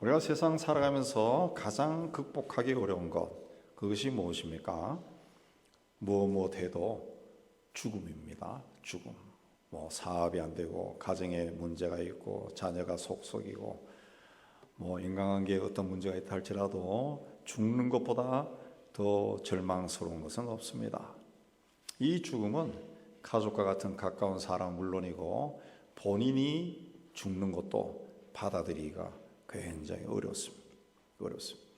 우리가 세상 살아가면서 가장 극복하기 어려운 것 그것이 무엇입니까? 뭐 무엇 해도 죽음입니다. 죽음. 뭐 사업이 안 되고 가정에 문제가 있고 자녀가 속속이고 뭐 인간관계에 어떤 문제가 있다 할지라도 죽는 것보다 더 절망스러운 것은 없습니다. 이 죽음은 가족과 같은 가까운 사람 물론이고 본인이 죽는 것도 받아들이기가 굉장히 어렵습니다. 어렵습니다.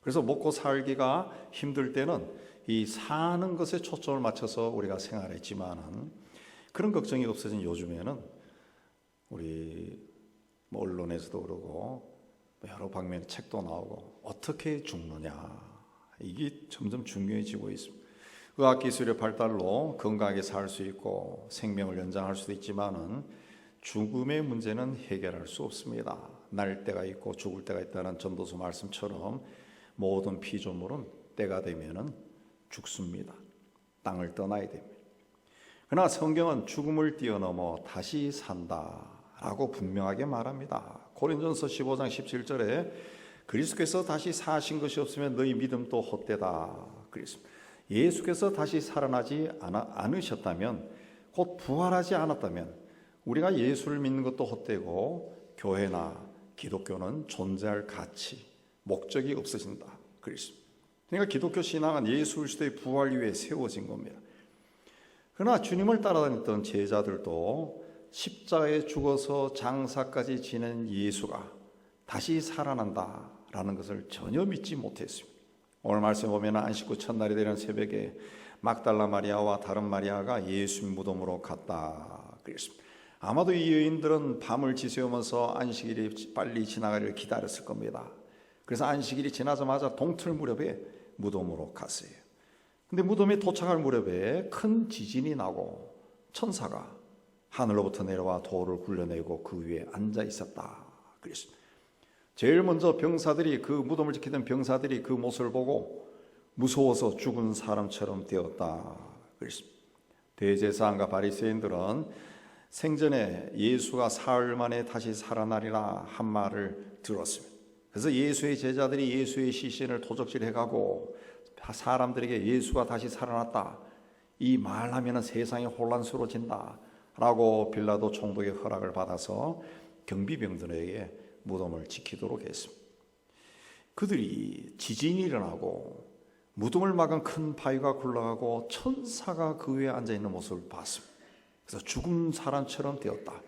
그래서 먹고 살기가 힘들 때는 이 사는 것에 초점을 맞춰서 우리가 생활했지만은 그런 걱정이 없어진 요즘에는 우리 뭐 언론에서도 그러고 여러 방면의 책도 나오고 어떻게 죽느냐 이게 점점 중요해지고 있습니다. 의학 기술의 발달로 건강하게 살 수 있고 생명을 연장할 수도 있지만은 죽음의 문제는 해결할 수 없습니다. 날 때가 있고 죽을 때가 있다는 전도서 말씀처럼 모든 피조물은 때가 되면은 죽습니다. 땅을 떠나야 됩니다. 그러나 성경은 죽음을 뛰어넘어 다시 산다라고 분명하게 말합니다. 고린전서 15장 17절에 그리스도께서 다시 사신 것이 없으면 너희 믿음도 헛되다 그랬습니다. 예수께서 다시 살아나지 않으셨다면 곧 부활하지 않았다면 우리가 예수를 믿는 것도 헛되고 교회나 기독교는 존재할 가치, 목적이 없어진다. 그랬습니다. 그러니까 기독교 신앙은 예수 그리스도의 부활 위에 세워진 겁니다. 그러나 주님을 따라다녔던 제자들도 십자가에 죽어서 장사까지 지낸 예수가 다시 살아난다라는 것을 전혀 믿지 못했습니다. 오늘 말씀 보면 안식구 첫날이 되는 새벽에 막달라 마리아와 다른 마리아가 예수 무덤으로 갔다 그랬습니다. 아마도 이 여인들은 밤을 지새우면서 안식일이 빨리 지나가기를 기다렸을 겁니다. 그래서 안식일이 지나자마자 동틀 무렵에 무덤으로 갔어요. 근데 무덤에 도착할 무렵에 큰 지진이 나고 천사가 하늘로부터 내려와 돌을 굴려내고 그 위에 앉아 있었다. 그랬습니다. 제일 먼저 병사들이 그 무덤을 지키던 병사들이 그 모습을 보고 무서워서 죽은 사람처럼 되었다. 그랬습니다. 대제사장과 바리새인들은 생전에 예수가 사흘 만에 다시 살아나리라 한 말을 들었습니다. 그래서 예수의 제자들이 예수의 시신을 도적질해 가고 사람들에게 예수가 다시 살아났다. 이 말하면 세상이 혼란스러워진다. 라고 빌라도 총독의 허락을 받아서 경비병들에게 무덤을 지키도록 했습니다. 그들이 지진이 일어나고 무덤을 막은 큰 바위가 굴러가고 천사가 그 위에 앉아 있는 모습을 봤습니다. 그래서 죽은 사람처럼 되었다.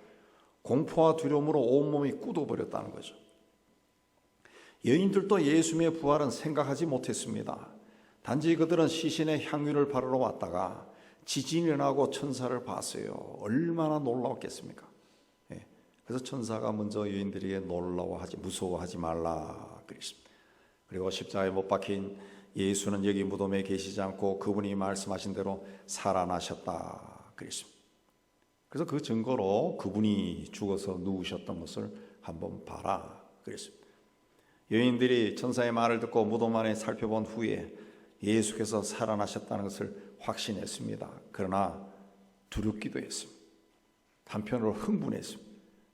공포와 두려움으로 온몸이 굳어버렸다는 거죠. 여인들도 예수님의 부활은 생각하지 못했습니다. 단지 그들은 시신의 향유를 바르러 왔다가 지진이 일어나고 천사를 봤어요. 얼마나 놀라웠겠습니까? 예. 그래서 천사가 먼저 여인들에게 놀라워하지 무서워하지 말라 그랬습니다. 그리고 십자가에 못 박힌 예수는 여기 무덤에 계시지 않고 그분이 말씀하신 대로 살아나셨다 그랬습니다. 그래서 그 증거로 그분이 죽어서 누우셨던 것을 한번 봐라 그랬습니다. 여인들이 천사의 말을 듣고 무덤 안에 살펴본 후에 예수께서 살아나셨다는 것을 확신했습니다. 그러나 두렵기도 했습니다. 한편으로 흥분했습니다.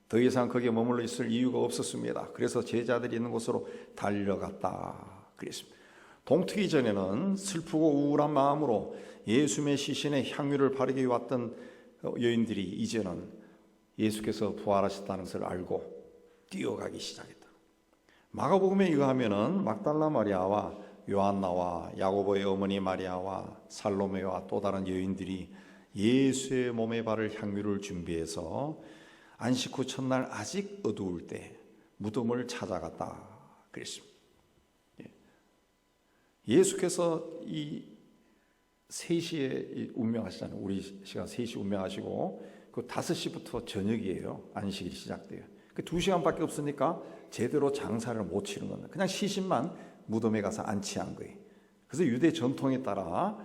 더 이상 거기에 머물러 있을 이유가 없었습니다. 그래서 제자들이 있는 곳으로 달려갔다. 그랬습니다. 동트기 전에는 슬프고 우울한 마음으로 예수의 시신에 향유를 바르게 왔던 여인들이 이제는 예수께서 부활하셨다는 것을 알고 뛰어가기 시작했다. 마가복음에 의하면은 막달라 마리아와 요한나와 야고보의 어머니 마리아와 살로메와 또 다른 여인들이 예수의 몸에 바를 향유를 준비해서 안식 후 첫날 아직 어두울 때 무덤을 찾아갔다 그랬습니다. 예수께서 이 3시에 운명하시잖아요. 우리 시간 3시 운명하시고 그 5시부터 저녁이에요. 안식일이 시작돼요. 그 2시간밖에 없으니까 제대로 장사를 못 치는 겁니다. 그냥 시신만 무덤에 가서 안치한 거예요. 그래서 유대 전통에 따라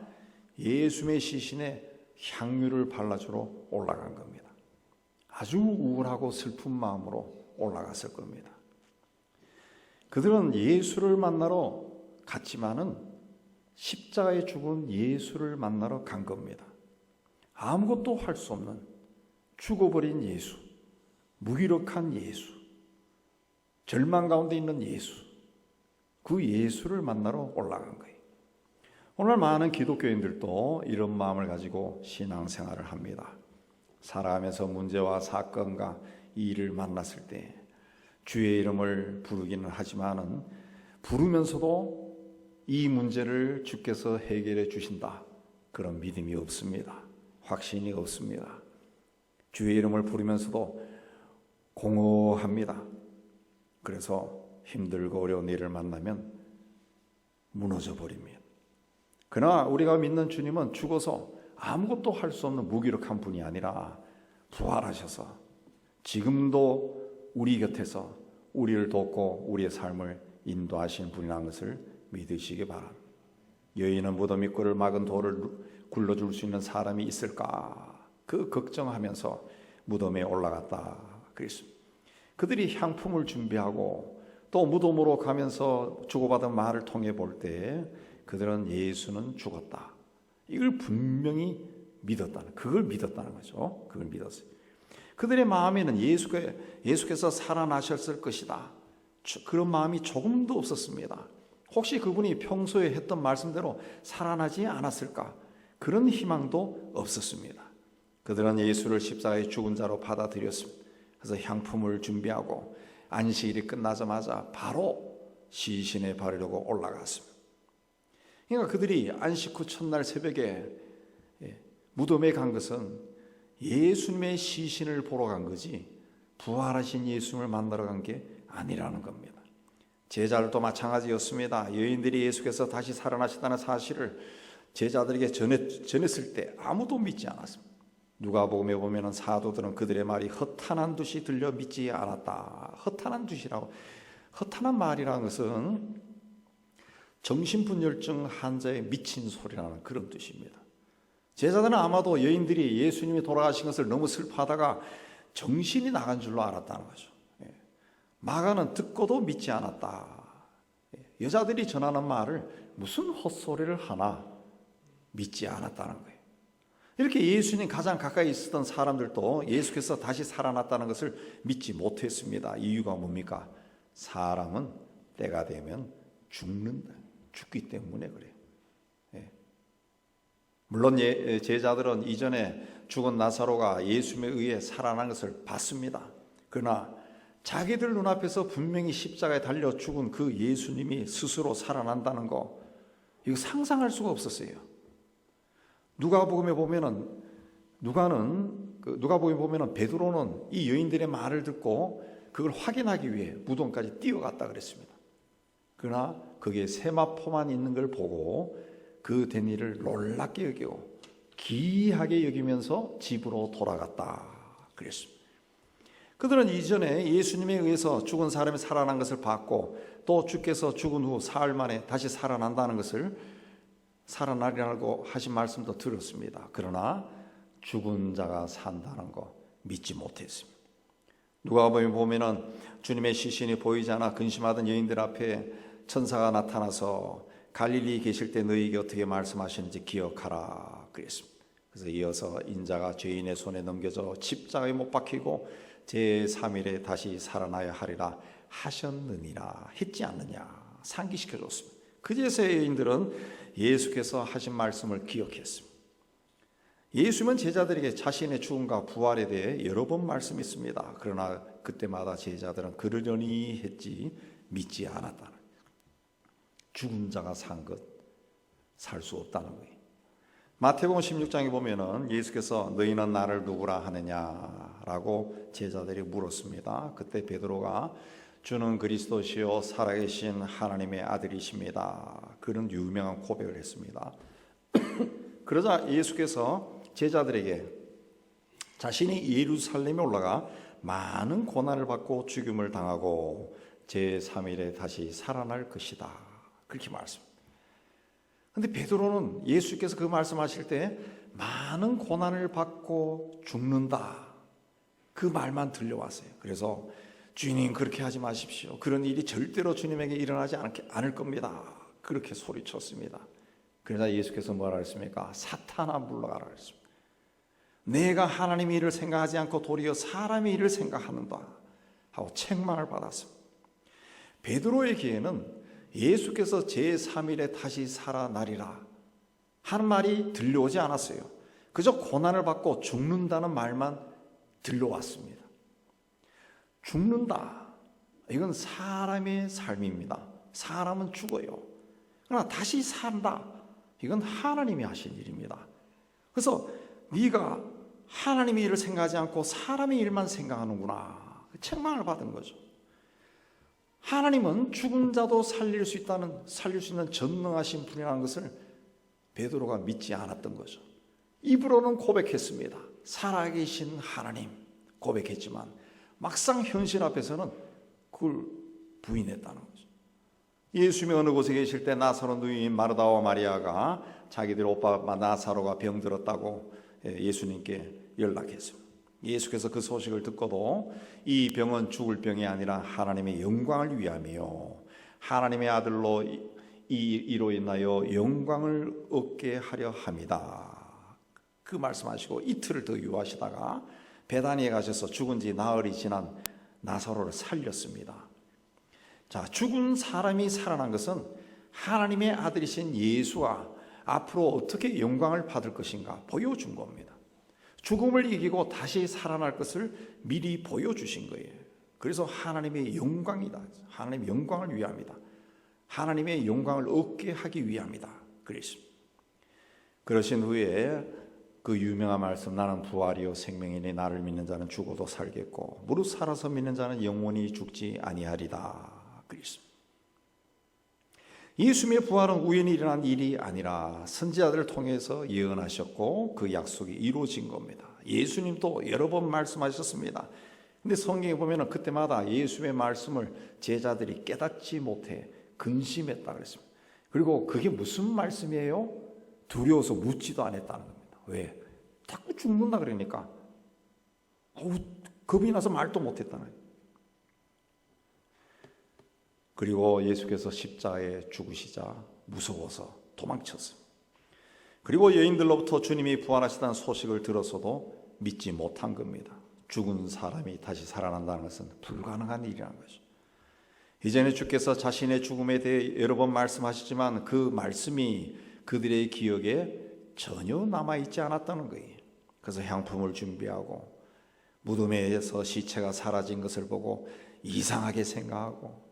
예수의 시신에 향유를 발라주러 올라간 겁니다. 아주 우울하고 슬픈 마음으로 올라갔을 겁니다. 그들은 예수를 만나러 갔지만은 십자가에 죽은 예수를 만나러 간 겁니다. 아무것도 할 수 없는 죽어버린 예수, 무기력한 예수, 절망 가운데 있는 예수. 그 예수를 만나러 올라간 거예요. 오늘 많은 기독교인들도 이런 마음을 가지고 신앙생활을 합니다. 살아가면서 문제와 사건과 일을 만났을 때 주의 이름을 부르기는 하지만은 부르면서도 이 문제를 주께서 해결해 주신다. 그런 믿음이 없습니다. 확신이 없습니다. 주의 이름을 부르면서도 공허합니다. 그래서 힘들고 어려운 일을 만나면 무너져 버립니다. 그러나 우리가 믿는 주님은 죽어서 아무것도 할 수 없는 무기력한 분이 아니라 부활하셔서 지금도 우리 곁에서 우리를 돕고 우리의 삶을 인도하시는 분이라는 것을 믿으시기 바랍니다. 여인은 무덤 입구를 막은 돌을 굴러줄 수 있는 사람이 있을까? 그 걱정하면서 무덤에 올라갔다. 그랬습니다. 그들이 향품을 준비하고 또 무덤으로 가면서 주고받은 말을 통해 볼 때 그들은 예수는 죽었다. 이걸 분명히 믿었다는 그걸 믿었다는 거죠. 그걸 믿었어요. 그들의 마음에는 예수가 예수께서 살아나셨을 것이다. 그런 마음이 조금도 없었습니다. 혹시 그분이 평소에 했던 말씀대로 살아나지 않았을까? 그런 희망도 없었습니다. 그들은 예수를 십자가의 죽은 자로 받아들였습니다. 그래서 향품을 준비하고 안식일이 끝나자마자 바로 시신에 바르려고 올라갔습니다. 그러니까 그들이 안식 후 첫날 새벽에 예, 무덤에 간 것은 예수님의 시신을 보러 간 거지 부활하신 예수님을 만나러 간 게 아니라는 겁니다. 제자들도 마찬가지였습니다. 여인들이 예수께서 다시 살아나셨다는 사실을 제자들에게 전했, 전했 을 때 아무도 믿지 않았습니다. 누가복음에 보면은 사도들은 그들의 말이 허탄한 듯이 들려 믿지 않았다. 허탄한 듯이라고 허탄한 말이라는 것은 정신분열증 환자의 미친 소리라는 그런 뜻입니다. 제자들은 아마도 여인들이 예수님이 돌아가신 것을 너무 슬퍼하다가 정신이 나간 줄로 알았다는 거죠. 예. 마가는 듣고도 믿지 않았다. 예. 여자들이 전하는 말을 무슨 헛소리를 하나 믿지 않았다는 거예요. 이렇게 예수님 가장 가까이 있었던 사람들도 예수께서 다시 살아났다는 것을 믿지 못했습니다. 이유가 뭡니까? 사람은 때가 되면 죽는다. 죽기 때문에 그래요. 예. 물론 예, 제자들은 이전에 죽은 나사로가 예수님에 의해 살아난 것을 봤습니다. 그러나 자기들 눈앞에서 분명히 십자가에 달려 죽은 그 예수님이 스스로 살아난다는 거 이거 상상할 수가 없었어요. 누가복음에 보면은 누가는 그 누가복음에 보면은 베드로는 이 여인들의 말을 듣고 그걸 확인하기 위해 무덤까지 뛰어갔다 그랬습니다. 그러나 거기에 세마포만 있는 걸 보고 그 된 일을 놀랍게 여기고 기이하게 여기면서 집으로 돌아갔다 그랬습니다. 그들은 이전에 예수님에 의해서 죽은 사람이 살아난 것을 봤고 또 주께서 죽은 후 사흘 만에 다시 살아난다는 것을 살아나리라고 하신 말씀도 들었습니다. 그러나 죽은 자가 산다는 거 믿지 못했습니다. 누가 보면은 주님의 시신이 보이지 않아 근심하던 여인들 앞에 천사가 나타나서 갈릴리 계실 때 너희에게 어떻게 말씀하시는지 기억하라 그랬습니다. 그래서 이어서 인자가 죄인의 손에 넘겨져 십자가에 못 박히고 제 3일에 다시 살아나야 하리라 하셨느니라 했지 않느냐 상기시켜 줬습니다. 그제서야 여인들은 예수께서 하신 말씀을 기억했습니다. 예수님은 제자들에게 자신의 죽음과 부활에 대해 여러 번 말씀했습니다. 그러나 그때마다 제자들은 그러려니 했지 믿지 않았다는 죽은 자가 산 것 살 수 없다는 거예요. 마태복음 16장에 보면은 예수께서 너희는 나를 누구라 하느냐라고 제자들이 물었습니다. 그때 베드로가 주는 그리스도시요 살아계신 하나님의 아들이십니다. 그런 유명한 고백을 했습니다. 그러자 예수께서 제자들에게 자신이 예루살렘에 올라가 많은 고난을 받고 죽임을 당하고 제3일에 다시 살아날 것이다. 그렇게 말씀. 근데 베드로는 예수께서 그 말씀하실 때 많은 고난을 받고 죽는다. 그 말만 들려왔어요. 그래서 주님 그렇게 하지 마십시오. 그런 일이 절대로 주님에게 일어나지 않을 겁니다. 그렇게 소리쳤습니다. 그러자 예수께서 뭐라 했습니까? 사탄아 물러가라 했습니다. 내가 하나님의 일을 생각하지 않고 도리어 사람의 일을 생각하는다 하고 책망을 받았습니다. 베드로에게는 예수께서 제3일에 다시 살아나리라 하는 말이 들려오지 않았어요. 그저 고난을 받고 죽는다는 말만 들려왔습니다. 죽는다. 이건 사람의 삶입니다. 사람은 죽어요. 그러나 다시 산다. 이건 하나님이 하신 일입니다. 그래서 네가 하나님의 일을 생각하지 않고 사람의 일만 생각하는구나. 책망을 받은 거죠. 하나님은 죽은 자도 살릴 수 있다는 살릴 수 있는 전능하신 분이라는 것을 베드로가 믿지 않았던 거죠. 입으로는 고백했습니다. 살아계신 하나님 고백했지만 막상 현실 앞에서는 그걸 부인했다는 거죠. 예수님이 어느 곳에 계실 때 나사로 누이인 마르다와 마리아가 자기들 오빠 나사로가 병들었다고 예수님께 연락했습니다. 예수께서 그 소식을 듣고도 이 병은 죽을 병이 아니라 하나님의 영광을 위함이요 하나님의 아들로 이 이로 인하여 영광을 얻게 하려 합니다. 그 말씀하시고 이틀을 더 유하시다가 베다니에 가셔서 죽은 지 나흘이 지난 나사로를 살렸습니다. 자, 죽은 사람이 살아난 것은 하나님의 아들이신 예수가 앞으로 어떻게 영광을 받을 것인가 보여준 겁니다. 죽음을 이기고 다시 살아날 것을 미리 보여주신 거예요. 그래서 하나님의 영광이다. 하나님의 영광을 위함이다. 하나님의 영광을 얻게 하기 위함이다. 그러신 후에 그 유명한 말씀 나는 부활이요 생명이니 나를 믿는 자는 죽어도 살겠고 무릇 살아서 믿는 자는 영원히 죽지 아니하리다. 그랬습니다. 예수님의 부활은 우연히 일어난 일이 아니라 선지자들을 통해서 예언하셨고 그 약속이 이루어진 겁니다. 예수님도 여러 번 말씀하셨습니다. 근데 성경에 보면 그때마다 예수의 말씀을 제자들이 깨닫지 못해 근심했다 그랬습니다. 그리고 그게 무슨 말씀이에요? 두려워서 묻지도 않았다는 겁니다. 왜? 자꾸 죽는다 그러니까 어우, 겁이 나서 말도 못했다는 거예요. 그리고 예수께서 십자에 죽으시자 무서워서 도망쳤습니다. 그리고 여인들로부터 주님이 부활하시다는 소식을 들었어도 믿지 못한 겁니다. 죽은 사람이 다시 살아난다는 것은 불가능한 일이라는 거죠. 이전에 주께서 자신의 죽음에 대해 여러 번 말씀하시지만 그 말씀이 그들의 기억에 전혀 남아있지 않았다는 거예요. 그래서 향품을 준비하고 무덤에서 시체가 사라진 것을 보고 이상하게 생각하고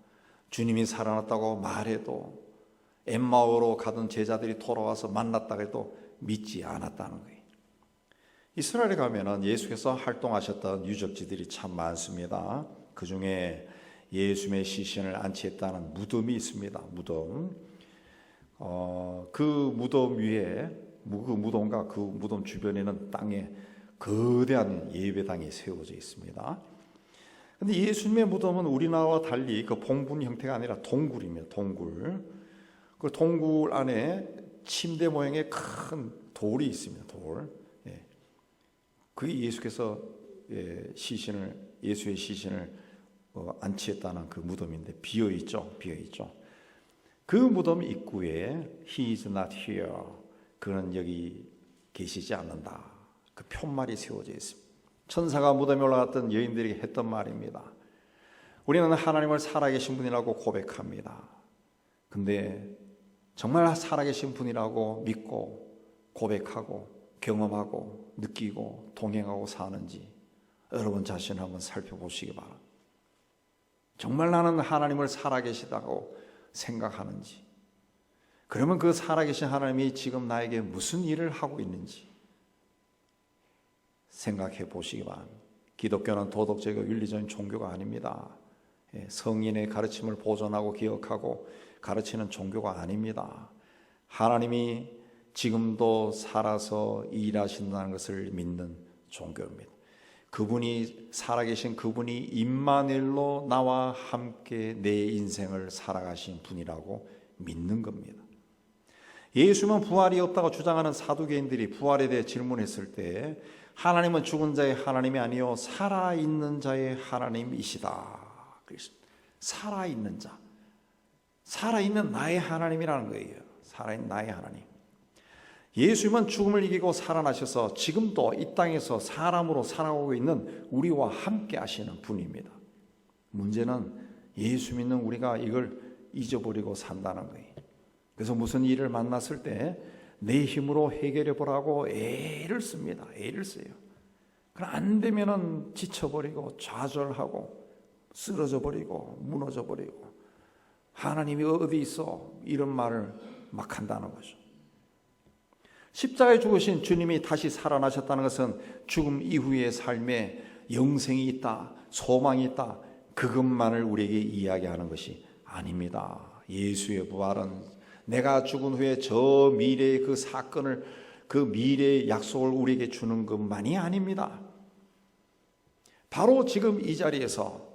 주님이 살아났다고 말해도 엠마오로 가던 제자들이 돌아와서 만났다 해도 믿지 않았다는 거예요. 이스라엘에 가면은 예수께서 활동하셨던 유적지들이 참 많습니다. 그 중에 예수의 시신을 안치했다는 무덤이 있습니다. 무덤. 어, 그 무덤 위에 그 무덤과 그 무덤 주변에는 땅에 거대한 예배당이 세워져 있습니다. 근데 예수님의 무덤은 우리나라와 달리 그 봉분 형태가 아니라 동굴입니다. 동굴. 그 동굴 안에 침대 모양의 큰 돌이 있습니다. 돌. 예. 그게 예수께서 예, 시신을 예수의 시신을 어, 안치했다는 그 무덤인데 비어 있죠. 비어 있죠. 그 무덤 입구에 He is not here. 그는 여기 계시지 않는다. 그 편말이 세워져 있습니다. 천사가 무덤에 올라갔던 여인들에게 했던 말입니다. 우리는 하나님을 살아계신 분이라고 고백합니다. 근데 정말 살아계신 분이라고 믿고 고백하고 경험하고 느끼고 동행하고 사는지 여러분 자신을 한번 살펴보시기 바랍니다. 정말 나는 하나님을 살아계시다고 생각하는지 그러면 그 살아계신 하나님이 지금 나에게 무슨 일을 하고 있는지 생각해 보시기 바랍니다. 기독교는 도덕적이고 윤리적인 종교가 아닙니다. 예, 성인의 가르침을 보존하고 기억하고 가르치는 종교가 아닙니다. 하나님이 지금도 살아서 일하신다는 것을 믿는 종교입니다. 그분이 살아계신 그분이 임마누엘로 나와 함께 내 인생을 살아가신 분이라고 믿는 겁니다. 예수는 부활이 없다고 주장하는 사두개인들이 부활에 대해 질문했을 때 하나님은 죽은 자의 하나님이 아니요 살아 있는 자의 하나님이시다. 그랬습니다. 살아 있는 자. 살아 있는 나의 하나님이라는 거예요. 살아 있는 나의 하나님. 예수님은 죽음을 이기고 살아나셔서 지금도 이 땅에서 사람으로 살아오고 있는 우리와 함께 하시는 분입니다. 문제는 예수 믿는 우리가 이걸 잊어버리고 산다는 거예요. 그래서 무슨 일을 만났을 때 내 힘으로 해결해 보라고 애를 씁니다. 애를 써요. 그럼 안 되면은 지쳐버리고 좌절하고 쓰러져 버리고 무너져 버리고 하나님이 어디 있어 이런 말을 막 한다는 거죠. 십자가에 죽으신 주님이 다시 살아나셨다는 것은 죽음 이후의 삶에 영생이 있다, 소망이 있다, 그것만을 우리에게 이야기하는 것이 아닙니다. 예수의 부활은 내가 죽은 후에 저 미래의 그 사건을 그 미래의 약속을 우리에게 주는 것만이 아닙니다. 바로 지금 이 자리에서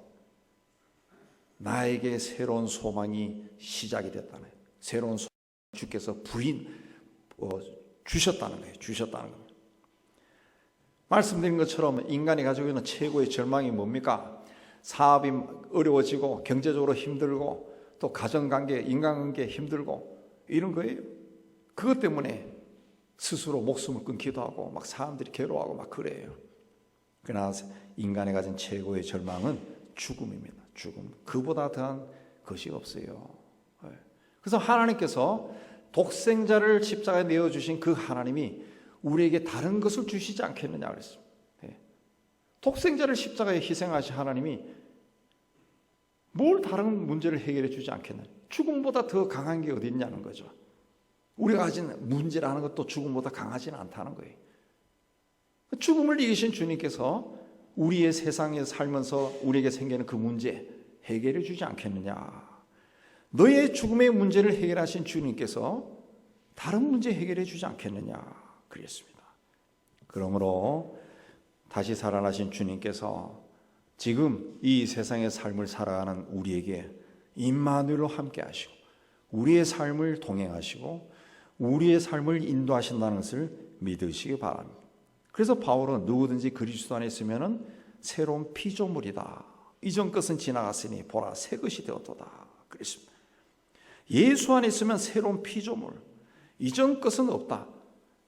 나에게 새로운 소망이 시작이 됐다는 거예요. 새로운 소망 주께서 부인 어, 주셨다는 거예요. 주셨다는 겁니다. 말씀드린 것처럼 인간이 가지고 있는 최고의 절망이 뭡니까? 사업이 어려워지고 경제적으로 힘들고 또 가정관계, 인간관계 힘들고 이런 거예요. 그것 때문에 스스로 목숨을 끊기도 하고 막 사람들이 괴로워하고 막 그래요. 그러나 인간이 가진 최고의 절망은 죽음입니다. 죽음. 그보다 더한 것이 없어요. 예. 그래서 하나님께서 독생자를 십자가에 내어 주신 그 하나님이 우리에게 다른 것을 주시지 않겠느냐 그랬습니다. 예. 독생자를 십자가에 희생하신 하나님이 뭘 다른 문제를 해결해 주지 않겠느냐. 죽음보다 더 강한 게 어디 있냐는 거죠. 우리가 가진 문제라는 것도 죽음보다 강하지는 않다는 거예요. 죽음을 이기신 주님께서 우리의 세상에 살면서 우리에게 생기는 그 문제 해결해 주지 않겠느냐. 너의 죽음의 문제를 해결하신 주님께서 다른 문제 해결해 주지 않겠느냐. 그랬습니다. 그러므로 다시 살아나신 주님께서 지금 이 세상의 삶을 살아가는 우리에게 임마누엘로 함께 하시고 우리의 삶을 동행하시고 우리의 삶을 인도하신다는 것을 믿으시기 바랍니다. 그래서 바울은 누구든지 그리스도 안에 있으면은 새로운 피조물이다. 이전 것은 지나갔으니 보라 새 것이 되었도다. 그랬습니다. 예수 안에 있으면 새로운 피조물. 이전 것은 없다.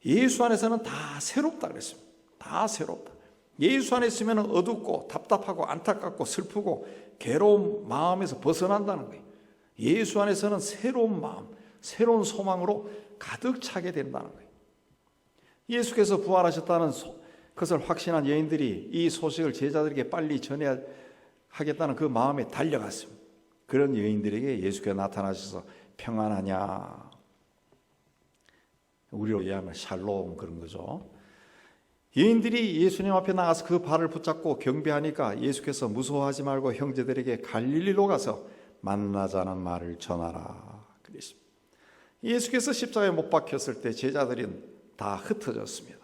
예수 안에서는 다 새롭다 그랬습니다. 다 새롭다. 예수 안에 있으면 어둡고 답답하고 안타깝고 슬프고 괴로운 마음에서 벗어난다는 거예요. 예수 안에서는 새로운 마음, 새로운 소망으로 가득 차게 된다는 거예요. 예수께서 부활하셨다는 것을 확신한 여인들이 이 소식을 제자들에게 빨리 전해야 하겠다는 그 마음에 달려갔습니다. 그런 여인들에게 예수께서 나타나셔서 평안하냐. 우리로 이해하면 샬롬 그런 거죠. 여인들이 예수님 앞에 나가서 그 발을 붙잡고 경배하니까 예수께서 무서워하지 말고 형제들에게 갈릴리로 가서 만나자는 말을 전하라. 그랬습니다. 예수께서 십자가에 못 박혔을 때 제자들이 다 흩어졌습니다.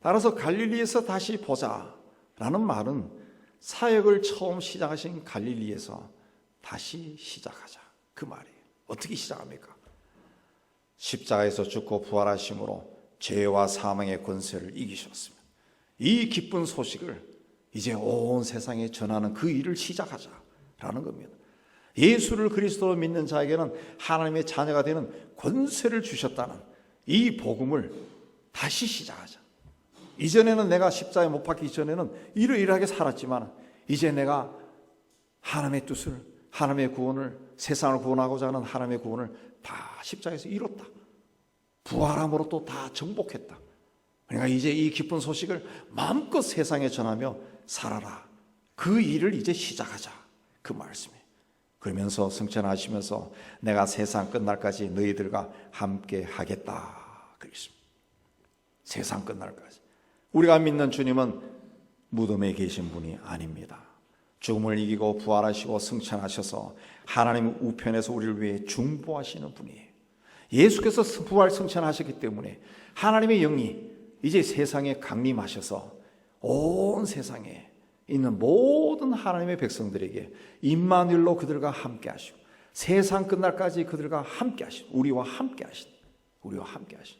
따라서 갈릴리에서 다시 보자라는 말은 사역을 처음 시작하신 갈릴리에서 다시 시작하자 그 말이에요. 어떻게 시작합니까? 십자가에서 죽고 부활하심으로 죄와 사망의 권세를 이기셨습니다. 이 기쁜 소식을 이제 온 세상에 전하는 그 일을 시작하자라는 겁니다. 예수를 그리스도로 믿는 자에게는 하나님의 자녀가 되는 권세를 주셨다는 이 복음을 다시 시작하자. 이전에는 내가 십자가에 못 박히기 전에는 이러이러하게 살았지만 이제 내가 하나님의 뜻을 하나님의 구원을 세상을 구원하고자 하는 하나님의 구원을 다 십자가에서 이뤘다. 부활함으로 또 다 정복했다. 그러니까 이제 이 기쁜 소식을 마음껏 세상에 전하며 살아라. 그 일을 이제 시작하자. 그 말씀이에요. 그러면서 승천하시면서 내가 세상 끝날까지 너희들과 함께 하겠다. 그랬습니다. 세상 끝날까지. 우리가 믿는 주님은 무덤에 계신 분이 아닙니다. 죽음을 이기고 부활하시고 승천하셔서 하나님 우편에서 우리를 위해 중보하시는 분이에요. 예수께서 부활 승천하셨기 때문에 하나님의 영이 이제 세상에 강림하셔서 온 세상에 있는 모든 하나님의 백성들에게 임마누엘로 그들과 함께 하시고 세상 끝날까지 그들과 함께 하시고 우리와 함께 하신 우리와 함께 하신.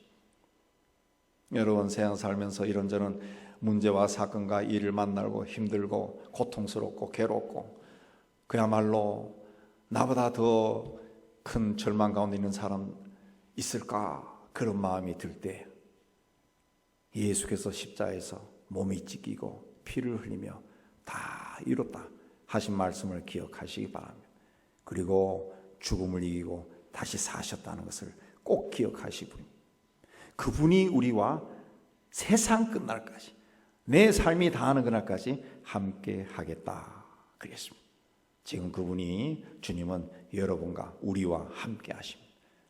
여러분 세상 살면서 이런저런 문제와 사건과 일을 만나고 힘들고 고통스럽고 괴롭고 그야말로 나보다 더 큰 절망 가운데 있는 사람 있을까 그런 마음이 들 때 예수께서 십자에서 몸이 찢기고 피를 흘리며 다 이뤘다 하신 말씀을 기억하시기 바랍니다. 그리고 죽음을 이기고 다시 사셨다는 것을 꼭 바랍니다. 그분이 우리와 세상 끝날까지 내 삶이 다하는 그날까지 함께 하겠다 그랬습니다. 지금 그분이 주님은 여러분과 우리와 함께 하십니다.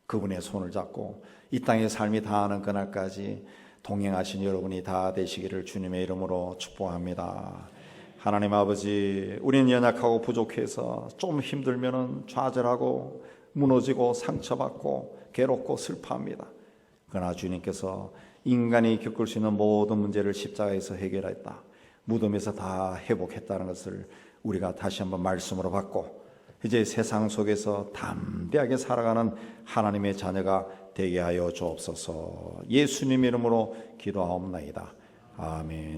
그분의 손을 잡고 이 땅의 삶이 다하는 그날까지 동행하신 여러분이 다 되시기를 주님의 이름으로 축복합니다. 하나님 아버지, 우리는 연약하고 부족해서 좀 힘들면은 좌절하고 무너지고 상처받고 괴롭고 슬퍼합니다. 그러나 주님께서 인간이 겪을 수 있는 모든 문제를 십자가에서 해결했다. 무덤에서 다 회복했다는 것을 우리가 다시 한번 말씀으로 받고 이제 세상 속에서 담대하게 살아가는 하나님의 자녀가 되게 하여 주옵소서. 예수님 이름으로 기도하옵나이다. 아멘.